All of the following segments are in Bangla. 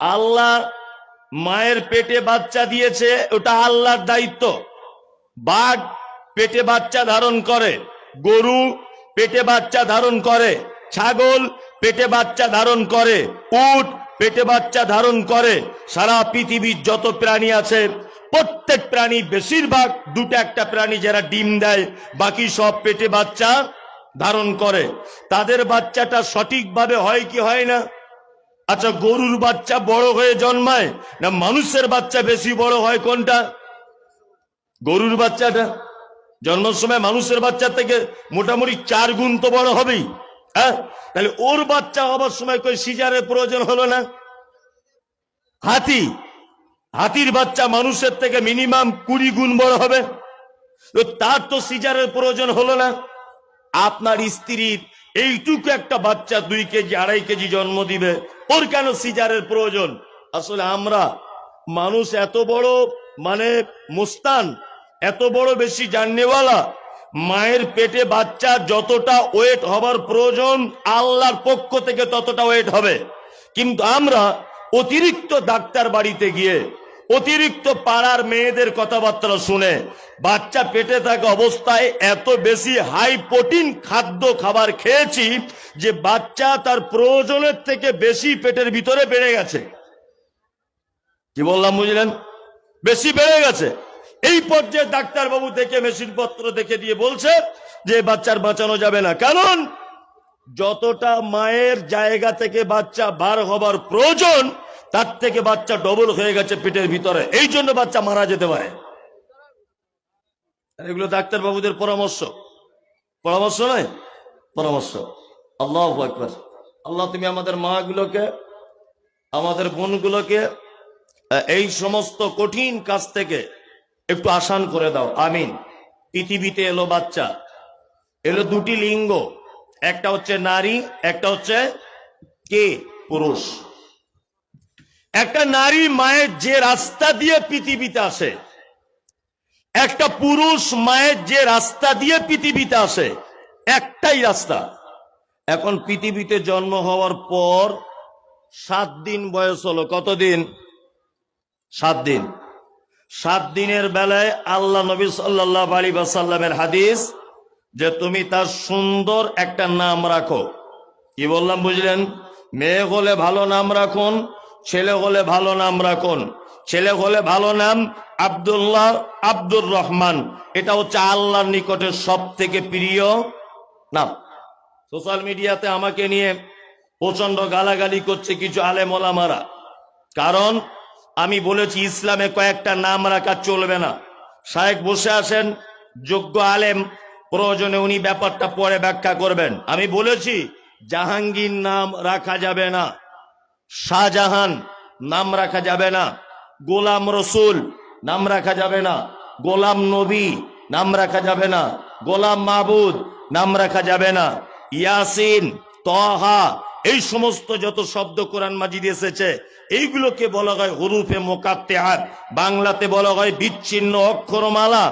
আল্লাহ মায়ের পেটে বাচ্চা দিয়েছে, ওটা আল্লাহর দায়িত্ব। বাঘ পেটে বাচ্চা ধারণ করে, গরু পেটে বাচ্চা ধারণ করে, ছাগল পেটে বাচ্চা ধারণ করে, উট পেটে বাচ্চা ধারণ করে, সারা পৃথিবীর যত প্রাণী আছে, প্রত্যেক প্রাণী, বেশিরভাগ দুটো একটা প্রাণী যারা ডিম দেয়, বাকি সব পেটে বাচ্চা ধারণ করে। তাদের বাচ্চাটা সঠিকভাবে হয় কি হয় না আচ্ছা গরুর বাচ্চা বড় হয়ে জন্মায় না মানুষের বাচ্চা বেশি বড় হয় কোনটা? গরুর বাচ্চাটা? জন্মের সময় মানুষের বাচ্চা থেকে মোটামুটি চার গুণ তো বড় হবেই হ্যাঁ? তাহলে ওর বাচ্চা হবার সময় কই সিজারের প্রয়োজন হলো না? হাতি, হাতির বাচ্চা মানুষের থেকে মিনিমাম কুড়ি গুণ বড় হবে। তো তার তো সিজারের প্রয়োজন হলো না। আপনার স্ত্রীর এইটুকু একটা বাচ্চা দুই কেজি, আড়াই কেজি জন্ম দিবে। ওর কেন সিজারের প্রয়োজন? আসলে আমরা মানুষ এত বড় মানে মুস্তান, এত বড় বেশি জাননেওয়ালা, মায়ের পেটে বাচ্চা যতটা ওয়েট হবার প্রয়োজন, আল্লাহর পক্ষ থেকে ততটা ওয়েট হবে। কিন্তু আমরা অতিরিক্ত ডাক্তার বাড়িতে গিয়ে অতিরিক্ত পাড়ার মেয়েদের কথাবার্তা শুনে বাচ্চা পেটে থাকা অবস্থায় এত বেশি হাই প্রোটিন খাদ্য খাবার খেয়েছি যে বাচ্চা তার প্রয়োজনের থেকে বেশি পেটের ভিতরে বেড়ে গেছে। কি বললাম, বুঝলেন? বেশি বেড়ে গেছে। এই পর্যায়ে ডাক্তারবাবু দেখে মেশিন পত্র দেখে দিয়ে বলছে যে বাচ্চার বাঁচানো যাবে না। কারণ যতটা মায়ের জায়গা থেকে বাচ্চা বার হবার প্রয়োজন তার থেকে বাচ্চা ডবল হয়ে গেছে পেটের ভিতরে। এই জন্য বাচ্চা মারা যেতে পারে। এগুলো ডাক্তারবাবুদের পরামর্শ। পরামর্শ নয়, পরামর্শ। আল্লাহ একবার আল্লাহ, তুমি আমাদের মাগুলোকে, আমাদের বোনগুলোকে এই সমস্ত কঠিন কাজ থেকে একটু আসান করে দাও। আমিন। পৃথিবীতে এলো বাচ্চা। এলো দুটি লিঙ্গ। একটা হচ্ছে নারী, একটা হচ্ছে কে? পুরুষ। একটা নারী মায়ের যে রাস্তা দিয়ে পৃথিবীতে আসে, একটা পুরুষ মায়ের যে রাস্তা দিয়ে পৃথিবীতে আসে, একটাই রাস্তা। এখন পৃথিবীতে জন্ম হওয়ার পর সাত দিন বয়স হলো, কতদিন? সাত দিন। সাত দিনের বেলায় আল্লাহ নবী সাল্লাহ আলী সাল্লামের হাদিস যে তুমি তার সুন্দর একটা নাম রাখো। কি বললাম বুঝলেন? মেয়ে হলে ভালো নাম রাখুন ছেলে হলে ভালো নাম রাখুন। ছেলে হলে ভালো নাম আব্দুল্লাহ আব্দুর রহমান। এটা হচ্ছে আল্লাহর নিকটে সব থেকে প্রিয় নাম। সোশ্যাল মিডিয়াতে আমাকে নিয়ে প্রচণ্ড গালাগালি করছে কিছু আলেমলামারা কারণ আমি বলেছি, ইসলামে কয়েকটা নাম রাখা চলবে না। শায়েক বসে আসেন যোগ্য আলেম, প্রয়োজনে উনি ব্যাপারটা পরে ব্যাখ্যা করবেন। আমি বলেছি, জাহাঙ্গীর নাম রাখা যাবে না। শাহজাহান, নাম রাখা যাবে না। গোলাম রসুল, নাম রাখা যাবে না। গোলাম নবী, নাম রাখা যাবে না। গোলাম মাহবুদ, নাম রাখা যাবে না। ইয়াসিন তহা এই সমস্ত যত শব্দ কোরআন মাজিদ এসেছে, এইগুলোকে বলা হয় হরুফে মোকাত্তে হাত বাংলাতে বলা হয় বিচ্ছিন্ন অক্ষরমালা।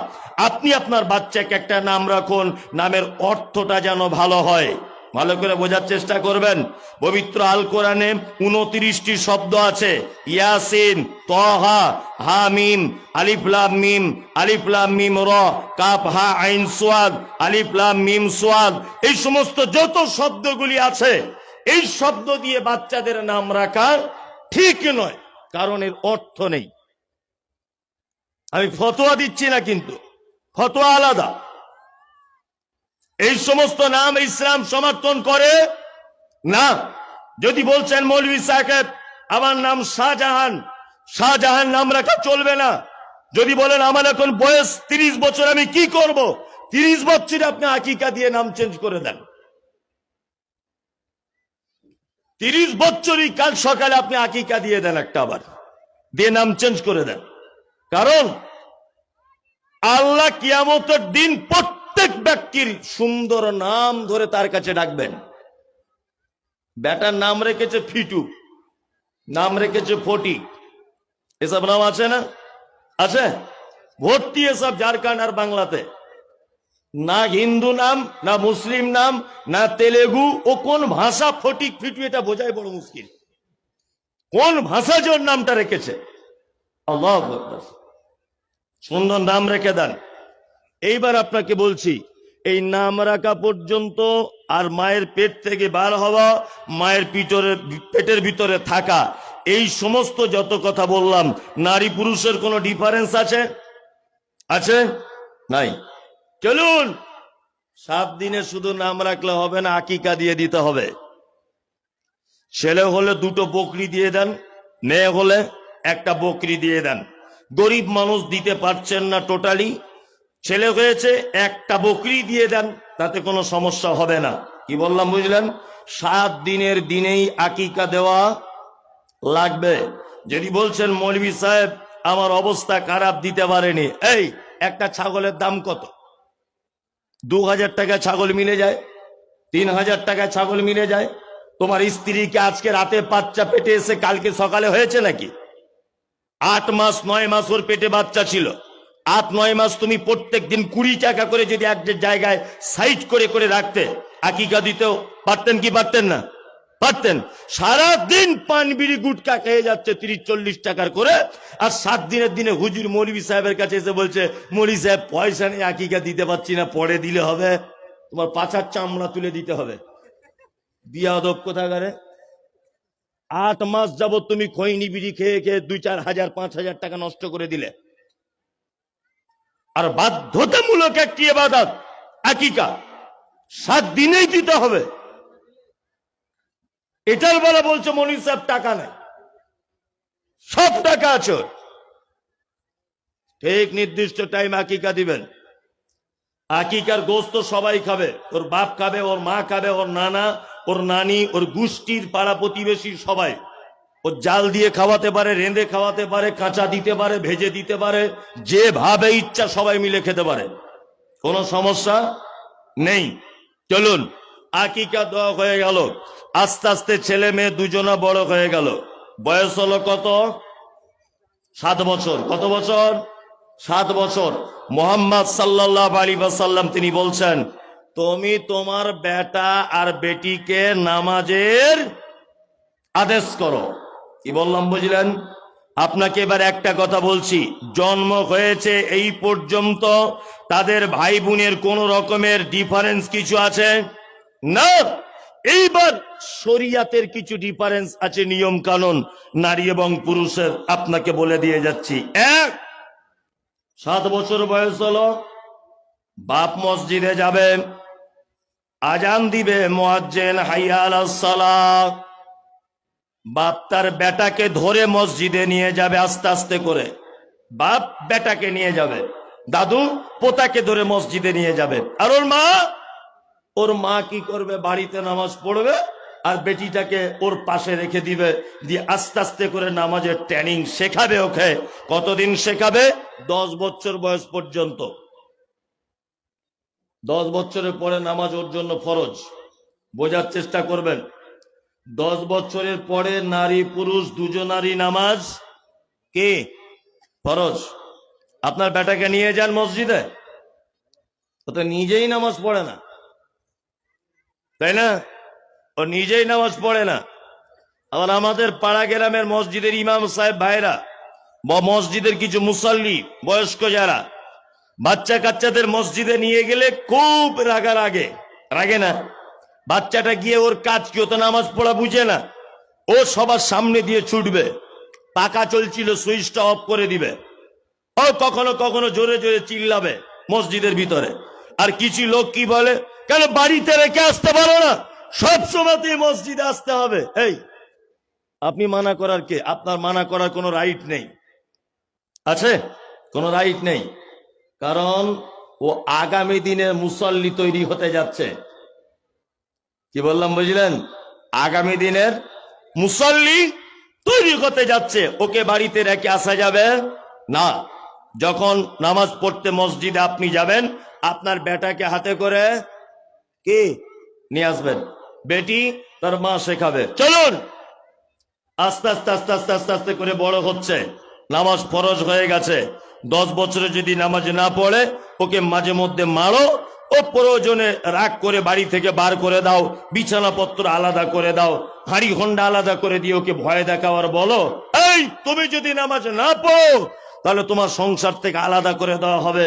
আপনি আপনার বাচ্চাকে একটা নাম রাখুন, নামের অর্থটা যেন ভালো হয়। ভালো করে বোঝার চেষ্টা করবেন। পবিত্র আল কোরআনে উনত্রিশটি শব্দ আছে। ইয়াসিন, তহা হা মিম আলিফলাম মিম আলিফলাম মিম র কাপ হা, আইন, সোয়াদ আলিফলাম মিম, সোয়াদ। এই সমস্ত যত শব্দগুলি আছে, এই শব্দ দিয়ে বাচ্চাদের নাম রাখা ঠিক নয়, কারণ এর অর্থ নেই। আমি ফতোয়া দিচ্ছি না কিন্তু, ফতোয়া আলাদা। এই সমস্ত নাম ইসলাম সমর্থন করে? না। যদি বলছেন মৌলভী সাহেব, আমার নাম শাহজাহান শাহজাহান নাম রাখা চলবে না। যদি বলেন, আমার এখন বয়স তিরিশ বছর, আমি কি করব? তিরিশ বছরে আপনি আকিকা দিয়ে নাম চেঞ্জ করে দেন। তিরিশ বছরই কাল সকালে আপনি আকিকা দিয়ে দেন একটা আবার। দিয়ে নাম চেঞ্জ করে দেন। কারণ আল্লাহ কিয়ামতের দিন প্রত্যেক ব্যক্তির সুন্দর নাম ধরে তার কাছে ডাকবেন। বেটার নাম রেখেছে ফিটু, নাম রেখেছে ফটিক এসব নাম আছে না? আছে? ভর্তি এসব ঝাড়খণ্ড আর বাংলাতে। না হিন্দু নাম, না মুসলিম নাম, না তেলেগু। ও কোন ভাষা ফটিক ফিটু এটা বোঝাই বড় মুশকিল। কোন ভাষা জোর নামটা রেখেছে। সুন্দর নাম রেখে দেন। এইবার আপনাকে বলছি, এই নাম রাখা পর্যন্ত আর মায়ের পেট থেকে বার হওয়া, মায়ের পিটরে পেটের ভিতরে থাকা, এই সমস্ত যত কথা বললাম, নারী পুরুষের কোনো ডিফারেন্স আছে? আছে? নাই। চলুন, সাত দিনে শুধু নাম রাখলে হবে না, আকিকা দিয়ে দিতে হবে। ছেলে হলে দুটো বকরি দিয়ে দেন, মেয়ে হলে একটা বকরি দিয়ে দেন। গরিব মানুষ দিতে পারছেন না টোটালি ছেলে হয়েছে, একটা বকরি দিয়ে দেন, তাতে কোনো সমস্যা হবে না। কি বললাম, বুঝলেন? সাত দিনের দিনেই আকিকা দেওয়া লাগবে। যদি বলছেন, মৌলভী সাহেব, আমার অবস্থা খারাপ, দিতে পারেনি। এই, একটা ছাগলের দাম কত? দু হাজার টাকা ছাগল মিলে যায়, তিন হাজার টাকা ছাগল মিলে যায়। তোমার স্ত্রীকে আজকে রাতে বাচ্চা পেটে এসে কালকে সকালে হয়েছে নাকি? আট মাস, নয় মাস ওর পেটে বাচ্চা ছিল। আট, নয় মাস তুমি প্রত্যেক দিন কুড়ি টাকা করে যদি এক জায়গায় সাইড করে করে রাখতে আকিকা দিতেও পারতেন কি পারতেন না? পারতেন। সারা দিন পান বিড়ি গুটকা খেয়ে যাচ্ছে তিরিশ, চল্লিশ টাকার করে, আর সাত দিনের দিনে হুজুর মৌলবী সাহেবের কাছে এসে বলছে মৌলী সাহেব, পয়সা নেই আকিকা দিতে পারছি না, পরে দিলে হবে, তোমার পাছার চামড়া তুলে দিতে হবে। বিয়াদব কোথাকারে? আট মাস যাবত তুমি খৈনি বিড়ি খেয়ে খেয়ে দুই, চার হাজার, পাঁচ হাজার টাকা নষ্ট করে দিলে। আর বাধ্যতামূলক একটি এবাদত আকিকা সাত দিনেই দিতে হবে। এটার বেলা বলছে মনির সাহেব, টাকা নেই। সব টাকা আছে। ঠিক নির্দিষ্ট টাইম আকিকা দিবেন। আকিকার গোস্ত সবাই খাবে। ওর বাপ খাবে, ওর মা খাবে, ওর নানা, ওর নানি, ওর গোষ্ঠীর পাড়া প্রতিবেশী সবাই। ও জাল দিয়ে খাওয়াতে পারে, রেঁধে খাওয়াতে পারে, কাঁচা দিতে পারে, ভেজে দিতে পারে, যেভাবে ইচ্ছা সবাই মিলে খেতে পারে। কোনো সমস্যা নেই। চলুন, আকিকা দেওয়া হয়ে গেল। আস্তে আস্তে ছেলে মেয়ে দুজনা বড় হয়ে গেল। বয়স হলো কত? সাত বছর। কত বছর? সাত বছর। মোহাম্মদ সাল্লাহ আলী সাল্লাম তিনি বলছেন, তুমি তোমার বেটা আর বেটিকে নামাজের আদেশ করো। কি বললাম, বুঝলেন? আপনাকে এবার একটা কথা বলছি। জন্ম হয়েছে এই পর্যন্ত তাদের ভাই বোনের কোন রকমের ডিফারেন্স কিছু আছে? না! এইবার শরিয়াতের কিছু ডিফারেন্স আছে নিয়ম কানুন নারী এবং পুরুষের, আপনাকে বলে দিয়ে যাচ্ছি। এক, সাত বছর বয়স হলো, বাপ মসজিদে যাবে, আজান দিবে, মোয়াজ্জেন হাইয়াল সালাহ বাপ তার বেটাকে ধরে মসজিদে নিয়ে যাবে আস্তে আস্তে করে। বাপ বেটাকে নিয়ে যাবে। দাদু পোতাকে ধরে মসজিদে নিয়ে যাবে। আর ওর মা? ওর মা কি করবে? বাড়িতে নামাজ পড়বে আর বেটিটাকে ওর পাশে রেখে দিবে। দিয়ে আস্তে আস্তে করে নামাজের ট্রেনিং শেখাবে ওকে। কতদিন শেখাবে? দশ বছর বয়স পর্যন্ত। দশ বছরের পরে নামাজ ওর জন্য ফরজ। বোঝার চেষ্টা করবেন। দশ বছরের পরে নারী পুরুষ দুজনারই নামাজ কে? ফরজ। আপনার বেটাকে নিয়ে যান মসজিদে। ও তো নিজেই নামাজ পড়ে না। তাই না? ও নিজেই নামাজ পড়ে না। আবার আমাদের পাড়া গ্রামের মসজিদের ইমাম সাহেব ভাইরা বা মসজিদের কিছু মুসল্লি, বয়স্ক যারা বাচ্চা কাচ্চাদের মসজিদে নিয়ে গেলে খুব রাগা রাগে রাগে না? বাচ্চাটা গিয়ে ওর কাজ কি? তো নামাজ পড়া বুঝে না। ও সবার সামনে দিয়ে ছুটবে। পাকা চলছিল, সুইচটা অফ করে দিবে। ও কখনো কখনো জোরে জোরে চিল্লাবে মসজিদের ভিতরে। আর কিছু লোক কি বলে? কেন বাড়িতে রেখে আসতে পারো না? সব সময়তেই মসজিদে আসতে হবে। এই আপনি মানা করার কে? আপনার মানা করার কোনো রাইট নেই। আছে? কোনো রাইট নেই। কারণ ও আগামী দিনে মুসল্লি তৈরি হতে যাচ্ছে। কি বললাম বুঝলেন? আগামী দিনের মুসল্লি তৈরি হতে যাচ্ছে। ওকে বাড়িতে রেখে আসা যাবে না। যখন নামাজ পড়তে মসজিদে আপনি যাবেন, আপনার বেটাকে হাতে করে কি? নিয়ে আসবেন। বেটি তার মা শেখাবে। চলুন! আস্তে আস্তে আস্তে আস্তে আস্তে আস্তে করে বড় হচ্ছে। নামাজ ফরজ হয়ে গেছে। দশ বছরে যদি নামাজ না পড়ে, ওকে মাঝে মধ্যে মারো। ও প্রয়োজনে রাগ করে বাড়ি থেকে বার করে দাও, বিছানাপত্র আলাদা করে দাও, হাড়ি হন্ডা আলাদা করে দিয়ে ওকে ভয় দেখাওয়ার বলো, এই, তুমি যদি নামাজ না পো তাহলে তোমার সংসার থেকে আলাদা করে দেওয়া হবে।